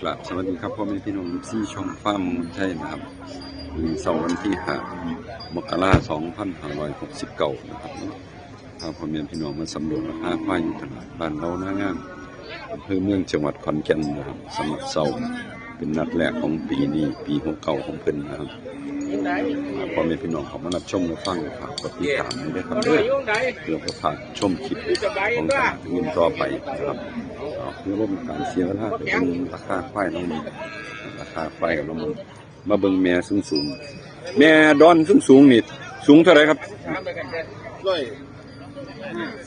กราบสวัสดีครับพ่อแม่พี่น้องที่ช่องฟ้ามูลใช่นะครับวันนี้เสาร์วันที่ห้ามกราสองพันห้าร้อยหกสิบเก้านะครับเนาพาพ่อแม่พี่น้องมาสำรวจราคาควายอยู่ตลาดบ้านเราหน้างามอำเภอเมืองจังหวัดขอนแก่นนะครับสำหรับเสาร์เป็นนัดแรกของปีนี้ปีหกเก่าของเพิ่นนะครับพ่อแม่พี่น้องเขามารับชมและฟังนะครับกดติดตามด้วยครับเพื่อเพื่อผ่านชมคลิปของการวินต่อไปนะครับ อาเพื่อว่าเป็นการเสียเวลาไปเป็นราคาควายน้องมันราคาควายกับน้องมันมาเบิ่งแม่สูงสูงๆแม่ดอนสูงสูงๆนี่สูงเท่าไหรครับร้อย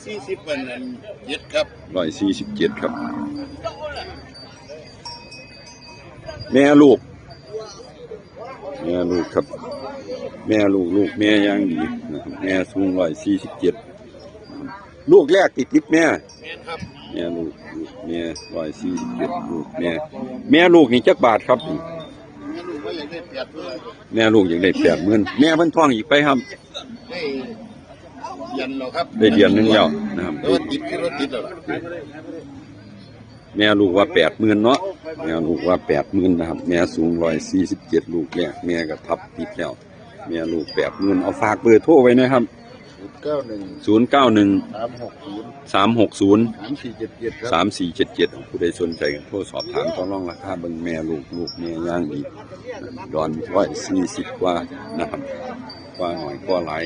สี่สิบวันนั้นเย็ดครับร้อยสี่สิบเจ็ดครับ แม่ลูก แม่ลูกครับ แม่ลูกลูกแม่ย่างดีนะครับแม่สูงร้อยสี่สิบเจ็ดลูกแรกติดติดแม่แม่นครับ แม่ลูกลูกแม่ร้อยสี่สิบเจ็ดลูกแม่แม่ลูกนี่จักบาทครับ แม่ลูกก็อยากได้เปรียบด้วยแม่ลูกอย่างได้แปดหมื่นแม่เพิ่นท้องอีกไปครับ ได้ยันเราครับได้เดือนหนึงแล้วนะครับ รถติดที่รถติดแล้วล่ะแม่ลูกว่าแปดหมื่นเนาะแม่ลูกว่าแปดหมื่นนะครับ แม่สูงร้อยสี่สิบเจ็ดลูกแรกแม่ก็ทับติดแล้ว แม่ลูกแปดหมื่นเอาฝากเบอร์โทรไว้นะครับ เก้าหนึ่งศูนย์เก้าหนึ่งสามหกศูนย์สามหกศูนย์สามสี่เจ็ดเจ็ดครับสามสี่เจ็ดเจ็ดผู้ใดสนใจกันโทรสอบถามต่อรองราคาเบิ่งแม่ลูกลูกแม่ย่างดีดอนร้อยสี่สิบกว่านะครับกว่าหน่อยกว่าหลาย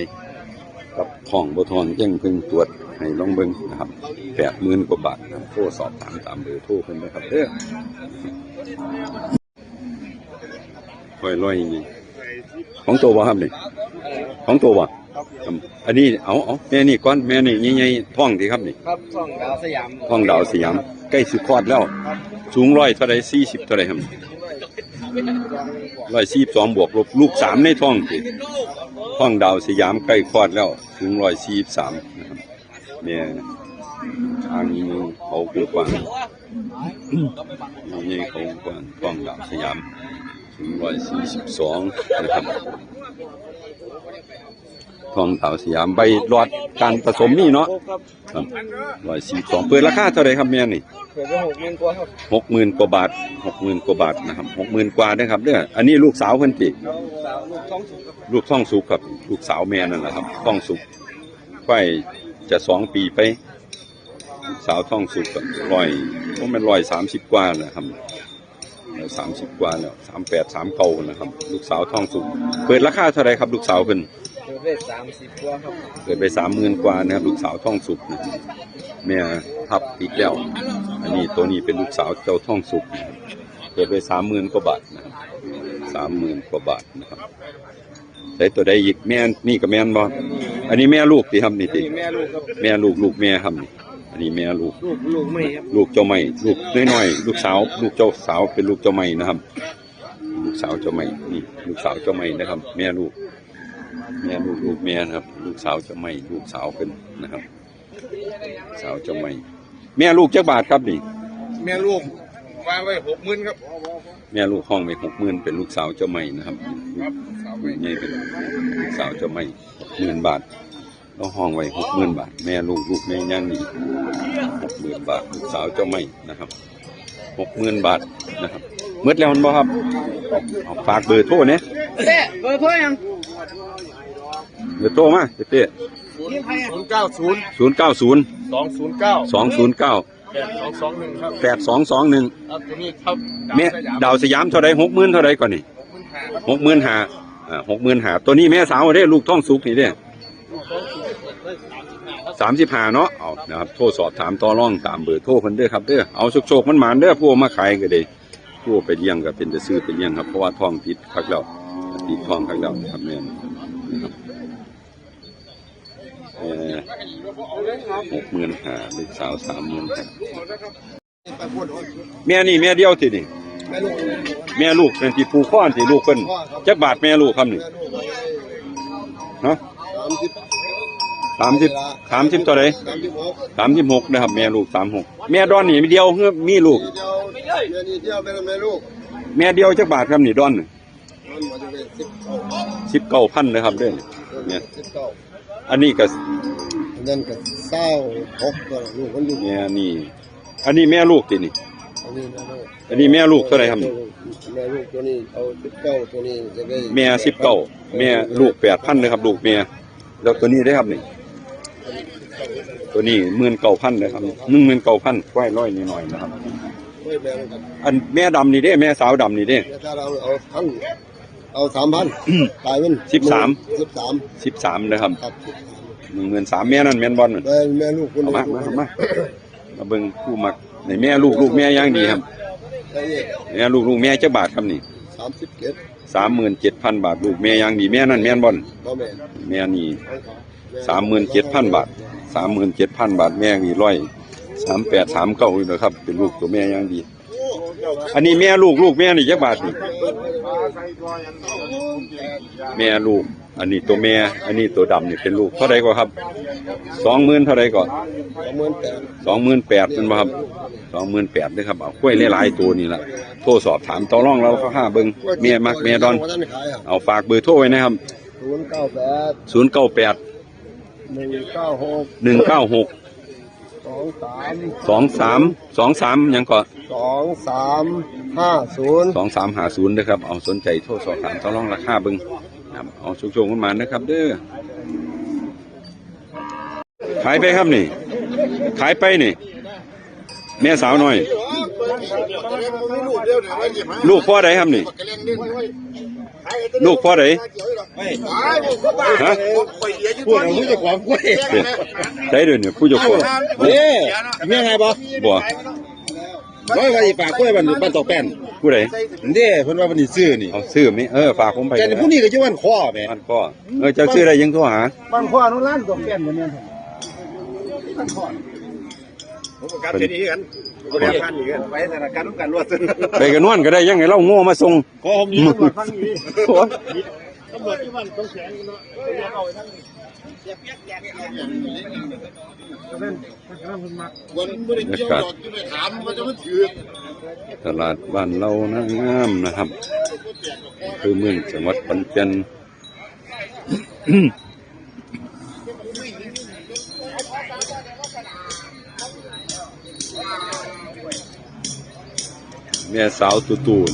กับทองบ่ทองแจ้งเพิ่งตรวจให้ลองเบิ่งนะครับแปดหมื่นกว่าบาทนะครับโทรสอบถามตามเบอร์โทรเพิ่นนะครับเด้อค่อยร้อยนี่ของตัวบ่ครับนี่ของตัว บ่อืมอันนี้เอาเอาแม่นี่ก่อนแม่นี่ใหญ่ๆท้องดีครับนี่ครับช่องดาวสยามท้องดาวสยามใกล้สิคลอดแล้ว สูงร้อยเท่าไรสี่สิบเท่าไรครับร้อยสี่สองบวกลบลูกสามในท้องสิท้องดาวสยามใกล้คลอดแล้วสูงร้อยสี่สามนะครับเนี่ยทางนี้เขากว้างนี่เขากว้างท้องดาวสยามสูงร้อยสี่สิบสองนะครับ ท้องดาวสยามใบหลอดการผสมนี่เนาะครับร้อยสี่สองเปิดราคาเท่าไหรครับแม่นี่เกิดไปหกเงินกว่าครับหกหมื่นกว่าบาทหกหมื่นกว่าบาทนะครับหกหมื่นกว่าเด้อครับเด้ออันนี้ลูกสาวเพิ่นติสาวลูกท้องสุกครับลูกท่องสุกครับลูกสาวแม่นั่นแหละครับท่องสุกไฟจะสองปีไปลูกสาวท่องสุกกับร้อยว่ามันร้อยสามสิบกว่านะครับร้อยสามสิบกว่าแล้วสามแปดสามเก้านะครับ ลูกสาวท่องสุกเปิดราคาเท่าไหรครับ ลูกสาวเพิ่น เกิดได้สามสิบกว่าครับ เกิดไปสามหมื่นกว่านะครับลูกสาวท่องสุกนะแม่ทับติดแล้วอันนี้ตัวนี้เป็นลูกสาวเจ้าท่องสุกนะครับเกิดไปสามหมื่นกว่าบาทนะครับสามหมื่นกว่าบาทนะครับใส่ตัวใดอีกแม่นี่กับแม่นบ่อันนี้แม่ลูกที่ทำนี่ตินี่แม่ลูกครับ แม่ลูกลูกแม่ทำนี่อันนี้แม่ลูก ลูกลูกไม่ครับลูกเจ้าไม่ลูกน้อยๆลูกสาว ลูกเจ้าสาวเป็นลูกเจ้าไม่นะครับ ลูกสาวเจ้าไม่นี่ลูกสาวเจ้าไม่นะครับ แม่ลูก แม่ลูกลูกแม่นะครับ ลูกสาวเจ้าไม่ลูกสาวเป็นนะครับ สาวเจ้าไม่ แม่ลูกจักบาทครับนี่ แม่ลูกวางไว้หกหมื่นครับ แม่ลูกห้องไปหกหมื่นเป็นลูกสาวเจ้าไม่นะครับสาวใหญ่เป็นลูกสาวเจ้าไม่หกหมื่นบาทแล้วห้องไว้หกหมื่นบาท แม่ลูกลูกแม่ย่างนี่หกหมื่นบาทลูกสาวเจ้าไม่นะครับหกหมื่นบาทนะครับเมื่อแล้วมันบ่ครับเอาฝากเบอร์โทรเนี่ยเต้เบอร์โทรยัง เบอร์โทรมาเต้ยี่ใครอะศูนย์เก้าศูนย์ศูนย์เก้าศูนย์สองศูนย์เก้าสองศูนย์เก้าแปดสองสองหนึ่งครับแปดสองสองหนึ่งครับตัวนี้ครับแม่ดาวสยามเท่าไรหกหมื่นเท่าไรก่อนนี่หกหมื่นหาอ่าหกหมื่นหาตัวนี้แม่สาวเด้ลูกท้องสุกนี่เด้สามสิบห้าเนาะเอานะครับโทรสอบถามต่อร่องตามเบอร์โทรเพิ่นเด้อครับเด้อเอาโชคๆมันหมานเด้อผู้เอามาขายก็ได้ผู้เอาไปเลี้ยงก็เป็นจะซื้อไปเลี้ยงครับเพราะว่าท้องติดคักแล้วติดท้องคักแล้วนะครับแม่นะครับเอ่อ หกหมื่นหาลูกสาวสามหมื่นหาแม่นี่แม่เดียวทีนี่แม่ลูกเป็นที่ผูกข้อนที่ลูกเพิ่นจักบาทแม่ลูกครับนี่ฮะสามสิบสามสิบตัวไหนสามสิบหกสามสิบหกนะครับ แม่ลูกสามหกแม่ดอนนี่มีเดียวเพื่อมีลูก แม่เดียวจักบาทครับนี่ดอนนี่มันมาจะเป็นสิบเก้าสิบเก้าพันนะครับเด้อเนี่ย อันนี้ก็อันนั่นก็เศร้าหกก็ลูกมันอยู่แม่นี่ อันนี้แม่ลูกตินี่ อันนี้แม่ลูกอันนี้แม่ลูกเท่าไหรครับนี่แม่ลูกตัวนี้เอาสิบเก้าตัวนี้จะได้แม่สิบเก้าแม่ลูกแปดพันเลยครับ ลูกแม่แล้วตัวนี้ได้ครับนี่ ตัวนี้หมื่นเก้าพันเลยครับหนึ่งหมื่นเก้าพันควายร้อยนิดหน่อยนะครับไม่แบ่งกันอันแม่ดำนี่เด้ แม่สาวดำนี่เด้ ถ้าเราเอาพัน เอาสามพันตายมันสิบสามสิบสามสิบสามเลยครับครับหนึ่งหมื่นสามแม่นั่นแม่นบอลนั่นแม่แม่ลูกคนเอามามาเอามามาเบิ่งผู้มักในแม่ลูกลูกแม่ย่างดีครับไอ้นี่แม่ลูกลูกแม่เจ้าบาทครับนี่สามสิบเจ็ดสามหมื่นเจ็ดพันบาทลูกแม่ย่างดีแม่นั่นแม่นบอลพ่อแม่แม่นี่สามหมื่นเจ็ดพันบาทสามหมื่นเจ็ดพันบาทแม่นี่ร้อยสามแปดสามเก้าอยู่นะครับ เป็นลูกตัวแม่ย่างดี อันนี้แม่ลูกลูกแม่นี่เจ้าบาทนี่ แม่ลูก อันนี้ตัวแม่ อันนี้ตัวดำนี่เป็นลูก เท่าไรก็ครับ สองหมื่นเท่าไรก็สองหมื่นแปดสองหมื่นแปดเป็นบ่ครับสองหมื่นแปดด้วยครับเอากล้วยหลายๆตัวนี่ละโทรสอบถามต่อรองเราเขาห้าเบิ้งเมียมักเมียดอนท่านขายอะเอาฝากเบอร์โทรไว้นะครับศูนย์เก้าแปดศูนย์เก้าแปดหนึ่งเก้าหกหนึ่งเก้าหก สองสามสองสามสองสามยังก็สองสามห้าศูนย์สองสามหาศูนย์นะครับเอาสนใจโทรสอบถามต่อรองราคาเบิ้งครับเอาชุกๆกันมานะครับ เด้อขายไปครับนี่ ขายไปนี่ แม่สาวน้อย ลูกพ่อใดครับนี่ ลูกพ่อใดฮะพูดเอาผู้จะความกล้วยใช่เดี๋ยวนี้ผู้เจ้าของนี่มีไงบ่บ่ร้อยว่าอีปากกล้วยบ้านบ้านตอกแป้นผู้ใดนี่เพิ่นว่ามันนี่ซื้อนี่เอาซื้อไหมเออฝากผมไปแต่ผู้นี้ก็ชื่อว่าข้อแม่มันก็เออเจ้าซื้ออะไรยังโทรหาบ้านขวานุร้านตกแก่นเหมือนกันผมประกาศเสียดีกัน ประกาศพันอีกกันไว้ธนาคารต้องการรวดซึไปกันนวลก็ได้ยังไงเล่าโง่มาส่งก็ผมนี่ตำรวจฟังอยู่โอ้ยตำรวจที่มันต้องแข็งเนาะเอาไว้ทั้งวันไม่ได้เกี่ยวดอกที่ไปถามมันจะมันถือตลาดบ้านเรานะงามนะครับ คือเมืองจังหวัดขอนแก่น แม่สาวตูตูน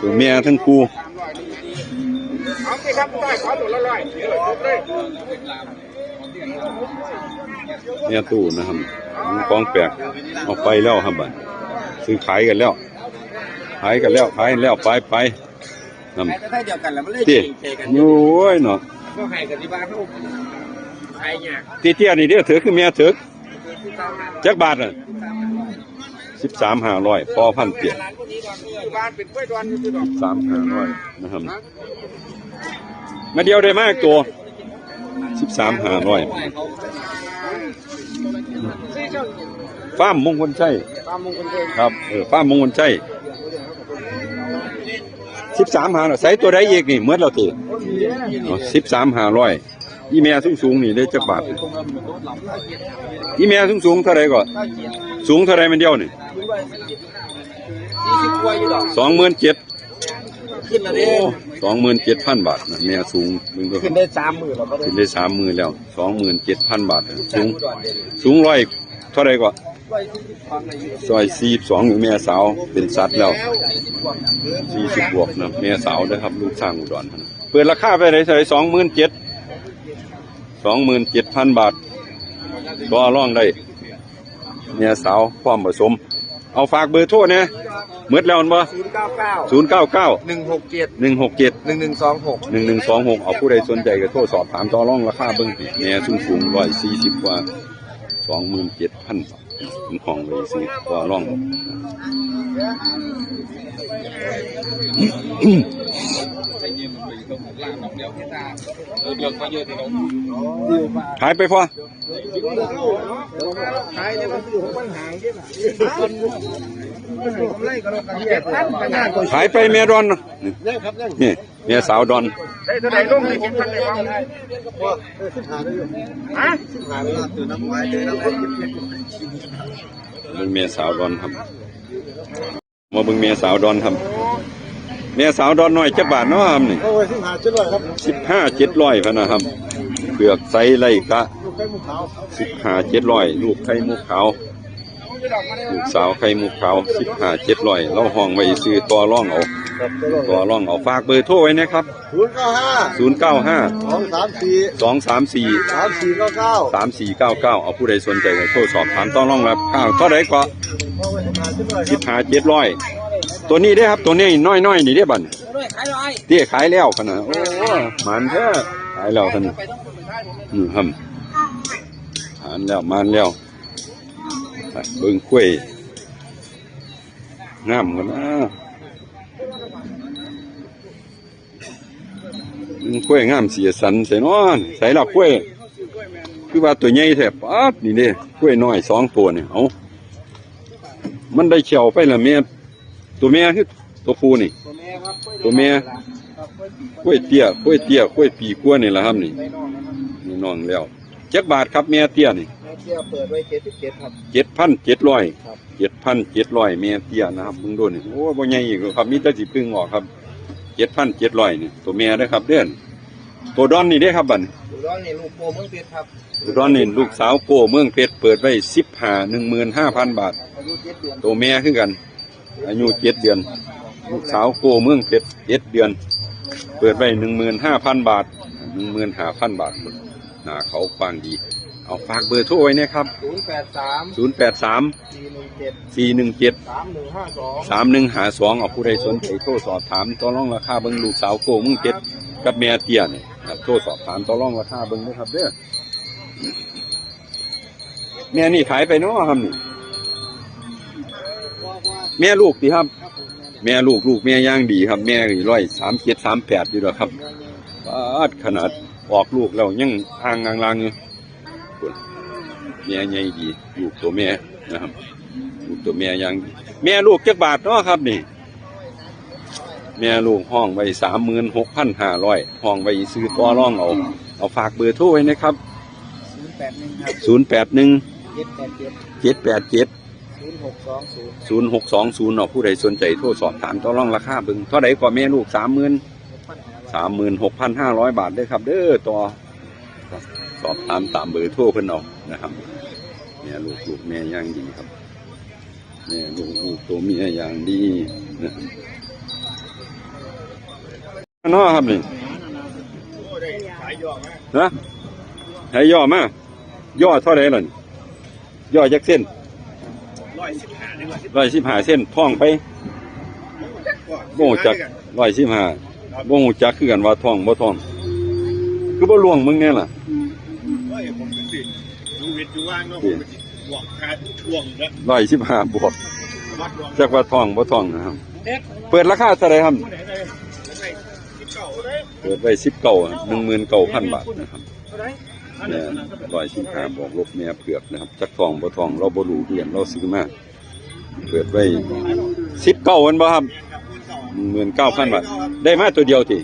ตัวแม่ทั้งคู่เอาสิครับได้ขอตัวละร้อยเลยเนี่ยตู้นะครับมันกองแปลกเอาไปแล้วครับบัดซื้อขายกันแล้ว ขายกันแล้ว ขายกันแล้วไปไปนแต่ถ้าเดียวกันแล้วมันเลยำตีโอ้ยเนาะ ก็ให้กันที่บ้านเขาใครเนี่ยตีเตี้ยนี่เด้อถือคือแม่ถือจักบาทอะสิบสามห้าร้อยพอพันเปียกบ้านเป็นกล้วยดอนคือดอกสามห้าร้อยนะครับ มาเดียวได้มากตัวสิบสามห้าร้อยฟาร์มมงคลชัยตามมงคลเทนครับเออฟาร์มมงคลชัยสิบสามหาใส่ตัวใดอีกนี่เมื่อเราตีสิบสามหาร้อย อีเมียสูงสูงๆนี่ได้จักบาทอีเมียสูงสูงๆเท่าไรก่อนสูงเท่าไรมันเดียวนี่สี่สิบกว่าอยู่ดอกสองหมื่นเจ็ดขึ้นแล้วโอ้เด้สองหมื่นเจ็ดพันบาทนะเมียสูงมึงดูขึ้นได้สามหมื่นแล้วก็ได้ขึ้นได้สามหมื่นแล้วสองหมื่นเจ็ดพันบาทนะสูงอุดรเด่นสูงร้อยเท่าไรก่อนร้อยสี่สิบสองอายุซอยสี่สองเมียสาวเป็นสัตว์แล้วสี่สิบบวกนะเมียสาวนะครับ ลูกสร้างอุดรนะเปิดราคาไปเลยใส่สองหมื่นเจ็ด สองหมื่นเจ็ดพันบาทก็ร่องได้เมียสาวความผสม เอาฝากเบอร์โทรเนี่ยเมื่อแล้วบ่ศูนย์เก้าเก้าศูนย์เก้าเก้าหนึ่งหกเจ็ดหนึ่งหกเจ็ดหนึ่งหนึ่งสองหกหนึ่งหนึ่งสองหกเอาผู้ใดสนใจก็โทรสอบถามต่อรองราคาเบิ้งสิเมียสูงสูงร้อยสี่สิบกว่าสองหมื่นเจ็ดพันผมของเลยสิก็ร่อง ขายไปพอขายเนี่ยมันคือของปัญหาที่หนเนกำไรก็แล้วกันเนปัญหาตัวขายไปเมียดอนนี่เมียสาวดอนได้เท่าไหร่ลงในเจ็ดพันเลยบ้างฮะเป็นเมียสาวดอนครับมาบิ่งเมียสาวดอนครับ เมียสาวดอนน้อยจักบาทเนาะครับนี่โอ้ยสิบห้าจุดร้อยครับสิบห้าเจ็ดร้อยพะนะครับเปลือกไซส์ไรกะลูกไข่มุกขาวสิบห้าเจ็ดร้อยลูกไข่มุกขาวลูกสาวไข่มุกขาวสิบห้าเจ็ดร้อยเราห้องไว้ซื้อตัวร่องเอาครับตัวตัวร่องเอาฝากเบอร์โทรไว้นะครับศูนย์เก้าห้าศูนย์เก้าห้าสองสามสี่สองสามสี่สามสี่เก้าเก้าสามสี่เก้าเก้าเอาผู้ใดสนใจก็โทรสอบถามต้องร่องรับข้าวเท่าไรก็สิบห้าเจ็ดร้อย ตัวนี้ได้อครับตัวนี้น้อยน้อยๆนี่ได้อบันเตี้ยขายแล้วขนาดโอ้มันเถอะขายแล้วขนาดอืมครับหานแล้วมันแล้วไปเบิ่งกล้วยงามกันนะเบิ่งกล้วยงามเสียสันใส่นอนใส่ละกล้วยคือว่าตัวใหญ่แทบป๊าดนี่เด้กล้วยน้อยสองตัวเนี่ยเอามันได้เขียวไปละเมีย ตัวเมียคือตัวผู้นี่ ตัวแม่ครับตัวเมียกล้วยเตี้ยกล้วยเตี้ยกล้วยปีกล้วยนี่แหละครับนี่ในนอกนะครับนี่น้องแล้วจักบาทครับเมียเตี้ยนี่แม่เที่ยวเปิดไว้เจ็ดสิบเจ็ดครับเจ็ดพันเจ็ดร้อยครับเจ็ดพันเจ็ดร้อยเมียเตี้ยนะครับมึงดูนี่โอ้บ่ใหญ่อีกหรอกครับมีแต่สิพึ่งออกครับเจ็ดพันเจ็ดร้อยนี่ตัวเมียเด้อครับเด้อนตัวดอนนี่เด้อครับบัดนี้ดูร้อนนี่ลูกโปเมืองเพชรครับตัวดอนนี่ลูกสาวโกเมืองเพชรเปิดไว้สิบห้าหนึ่งหมื่นห้าพันบาทอายุเจ็ดเดือนตัวแม่คือกัน อายุเจ็ดเดือน ลูกสาวโกเมืองเพชรเจ็ดเดือน เปิดไว้หนึ่งหมื่นห้าพันบาทหนึ่งหมื่นห้าพันบาทหน้าเขากว้างดี เอาฝากเบอร์โทรไว้นะครับศูนย์แปดสามศูนย์แปดสามสี่หนึ่งเจ็ดสี่หนึ่งเจ็ดสามหนึ่งห้าสองสามหนึ่งหาสองเอาผู้ใดสนใจโทรสอบถามต่อรองราคาเบิ้งลูกสาวโกเมืองเพชรกับแม่เตี้ยเนี่ยครับโทรสอบถามต่อรองราคาเบิ้งนะครับเด้อแม่นี่ขายไปเนาะครับนี่ แม่ลูกดีครับแม่ลูกลูกแม่ย่างดีครับ แม่ร้อยสามเจ็ดสามแปดอยู่แล้วครับปาดขนาดออกลูกแล้วยังอ่างลางๆอยู่พุ่นแม่ใหญ่ดีลูกตัวแม่นะครับลูกตัวแม่ย่างดีแม่ลูกจักบาทเนาะครับนี่ แม่ลูกห้องไว้สามหมื่นหกพันห้าร้อยห้องไว้ซื้อต่อร่องเอาเอาฝากเบอร์โทรไว้นะครับศูนย์แปดหนึ่งครับศูนย์แปดหนึ่งเจ็ดแปดเจ็ดเจ็ดแปดเจ็ด ศูนย์หกสองศูนย์ศูนย์หกสองศูนย์เนาะผู้ใดสนใจโทรสอบถามต่อรองราคาเบิ่งเท่าใดกว่าแม่ลูกสามหมื่นปัญหาสามหมื่นหกพันห้าร้อยบาทเด้อครับ เด้อต่อสอบถามตามเบอร์โทรเพิ่นเอานะครับแม่ลูกลูกแม่ย่างดีครับแม่ลูกลูกตัวเมียอย่างดีนะเนาะครับนี่นะให้ย่อมาย่อเท่าไรล่ะนี่ย่อจักเส้นร้ อยสิบห้าดีกว่าร้อยสิบห้าเส้นท่องไปบ่หูจักร้อยสิบห้าบ่หูจักคือกันว่าท่องบ่ท่อง คือบ่ล่วงมึงเนี่ยล่ะเฮ้ยผมจะสิดูวิทย์ดูว่างก็ผมจะหวังคาช่วงแล้วร้อยสิบห้าบวกวัดดวงจักว่าท่องบ่ท่องนะครับ เปิดราคาเท่าไหรครับไหนไหนไหนที่เก่าเลยเปิดไว้สิบเก้าหนึ่งหมื่นเก้าพันบาทนะครับ เนี่ยร้อยสิบห้าบอกลบแม่เผือกนะครับ จักทองบ่ทองเราบ่รู้เรียนเราซื้อมาเปิดไว้สิบเก้าวันบ่ครับหนึ่งหมื่นเก้าพันบาทได้มาตัวเดียวที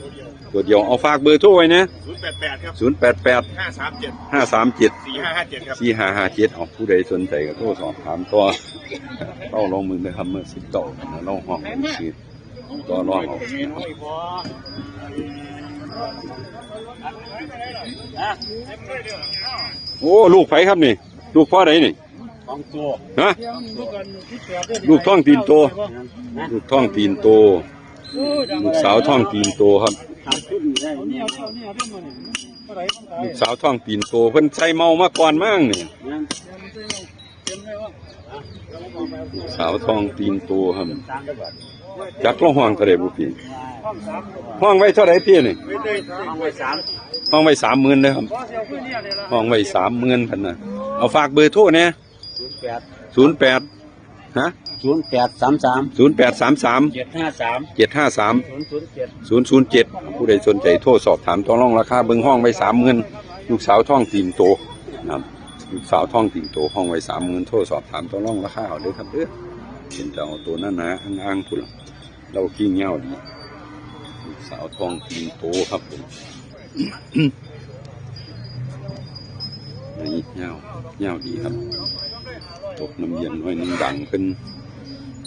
ตัวเดียวเอาฝากเบอร์โทรไว้นะศูนย์แปดแปดครับศูนย์แปดแปดห้าสามเจ็ดห้าสามเจ็ดสี่ห้าห้าเจ็ดครับสี่ห้าห้าเจ็ดเอาผู้ใดสนใจก็โทรสอบถามต่อเราลงมือเลยครับเมื่อสิบเก้าเราห้องซื้อต่อรองเอา โอ้ ลูกไผครับนี่ ลูกพ่อไหนนี่สองตัวฮะลูกท่องตีนโต ลูกท่องตีนโต ลูกสาวท่องตีนโตครับ ลูกสาวท่องตีนโต เพิ่นใส่เมามาก่อนมั่งนี่สาวทองตีนโตครับ จักรห้องเท่าไหร่บุพี่ห้องไว้เท่าไหร่พี่นี่ไม่ได้ไว้สามห้องไว้สามหมื่นเลยครับห้องไว้สามหมื่นพันนะเอาฝากเบอร์โทรเนี่ยศูนย์แปดศูนย์แปดฮะศูนย์แปดสามสามศูนย์แปดสามสามเจ็ดห้าสามเจ็ดห้าสามศูนย์ศูนย์เจ็ดศูนย์ศูนย์เจ็ดผู้ใดสนใจโทรสอบถามต้องร้องราคาเบิ้งห้องไว้สามหมื่นลูกสาวท่องตีนโตนะครับลูกสาวท่องตีนโตห้องไว้สามหมื่นโทรสอบถามต้องร้องราคาเอาเลยครับเด้อ เห็นจะเอาตัวนั้นนะอ้างๆพุ่นเราขี้เงี้ยวดีลูกสาวทองตีนโตครับผมนี่เงี้ยวเงี้ยวดีครับ ตกน้ำเย็นไว้น้ำดังเป็น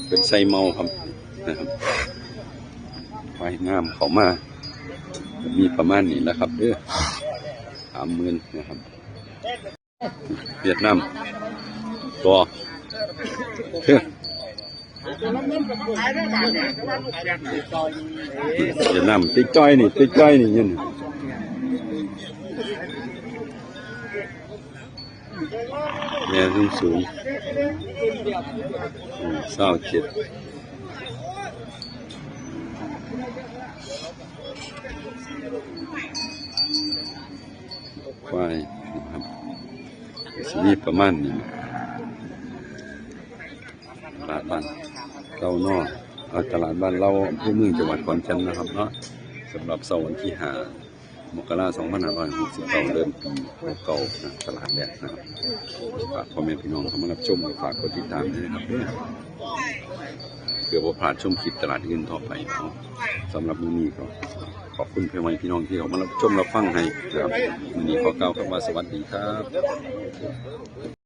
เป็นไส้เมาครับนะครับไว้งามเขามา มีประมาณนี้แหละครับเด้อสามหมื่นนะครับเวียดนามตัวเวี ยดนามติ๊กจ้อยนี่ติ๊กจ้อยนี่ยืนแม่ยสูงสูงเศร้าเจ็ดควายนะครับสีนี้ประมาณนี้ตลาดบ้าน เรานอกตลาดบ้านเราอำเภอเมืองจังหวัดขอนแก่นนะครับเนาะสำหรับเสาร์วันที่ห้ามกราคม2569เริ่มปีเก่านะตลาดแรกนะครับฝากพ่อแม่พี่น้องเข้ามารับชมฝากกดติดตามด้วยนะครับเพื่อบ่พลาดชมคลิปตลาดอื่นต่อไปเนาะสำหรับมือนี้ก็ขอบคุณเพื่อนพี่น้องที่เขามารับชมรับฟังให้ครับวันนี้ขอกล่าวคำว่าสวัสดีครับ